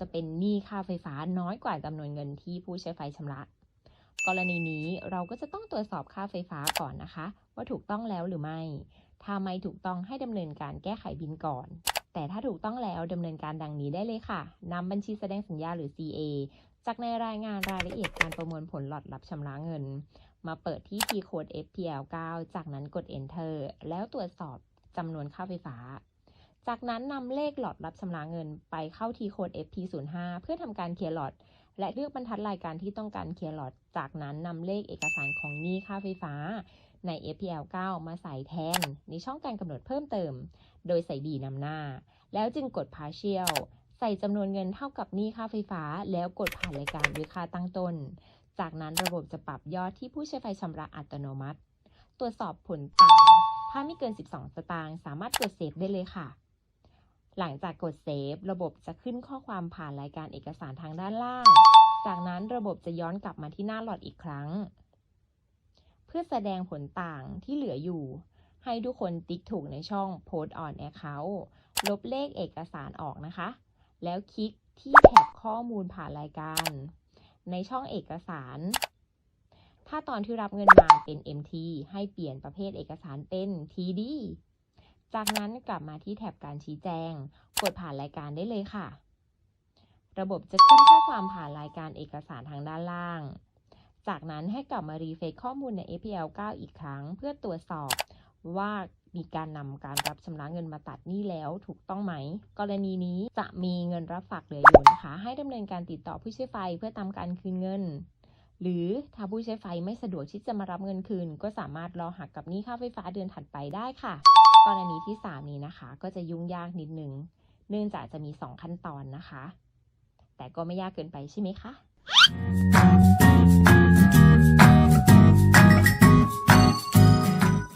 จะเป็นหนี้ค่าไฟฟ้าน้อยกว่าจำนวนเงินที่ผู้ใช้ไฟชำระ กรณีนี้เราก็จะต้องตรวจสอบค่าไฟฟ้าก่อนนะคะ ว่าถูกต้องแล้วหรือไม่ ถ้าไม่ถูกต้องให้ดำเนินการแก้ไขบินก่อน แต่ถ้าถูกต้องแล้วดำเนินการดังนี้ได้เลยค่ะนำบัญชีแสดงสัญญาหรือ CA จากในรายงานรายละเอียดการประมวลผลหลอดรับชำระเงิน มาเปิดที่ T code FPL 9 จากนั้นกด Enter แล้วตรวจสอบจำนวนค่าไฟฟ้า จากนั้นนำเลขหลอดรับชำระเงินไปเข้า T code FP05 เพื่อทำการเคลียร์หลอด และเลือกบรรทัดรายการที่ต้องการเคลียร์หลอด จากนั้นนำเลขเอกสารของหนี้ค่าไฟฟ้าใน FPL 9 มาใส่แทน ในช่องการกำหนดเพิ่มเติม โดยใส่ B นำหน้า แล้วจึงกด partial ใส่จำนวนเงินเท่ากับหนี้ค่าไฟฟ้า แล้วกดผ่านรายการด้วยค่าตั้งต้น จากนั้นระบบจะปรับยอดที่ผู้ใช้ไฟชำระอัตโนมัติ ตรวจสอบผลต่าง ถ้าไม่เกิน 12 สตางค์สามารถกดเซฟได้เลยค่ะ หลังจากกดเซฟระบบจะขึ้นข้อความผ่านรายการเอกสารทางด้านล่าง จากนั้นระบบจะย้อนกลับมาที่หน้าหลอดอีกครั้ง เพื่อแสดงผลต่างที่เหลืออยู่ ให้ทุกคนติ๊กถูกในช่อง Post on Account ลบเลขเอกสารออกนะคะ แล้วคลิกที่แท็บข้อมูลผ่านรายการ ในช่องเอกสาร ถ้าตอนที่รับเงินมาเป็น MT ให้เปลี่ยนประเภทเอกสารเป็น TD จากนั้นกลับมาที่แท็บการชี้แจง กดผ่านรายการได้เลยค่ะ ระบบจะขึ้นข้อความผ่านรายการเอกสารทางด้านล่าง จากนั้นให้กลับมารีเฟซข้อมูลใน FPL 9 อีกครั้ง เพื่อตรวจสอบว่ามีการนำการรับชำระเงินมาตัดหนี้แล้วถูกต้องไหม กรณีนี้จะมีเงินรับฝากเหลืออยู่นะคะ ให้ดำเนินการติดต่อผู้ใช้ไฟเพื่อตามการคืนเงิน หรือถ้าผู้ใช้ไฟไม่สะดวกที่จะมารับเงินคืน ก็สามารถรอหักกับหนี้ค่าไฟฟ้าเดือนถัดไปได้ค่ะ กรณีที่ 3 นี้นะคะ ก็จะยุ่งยากนิดนึง เนื่องจากจะมี 2 ขั้นตอนนะคะ แต่ก็ไม่ยากเกินไปใช่ไหมคะ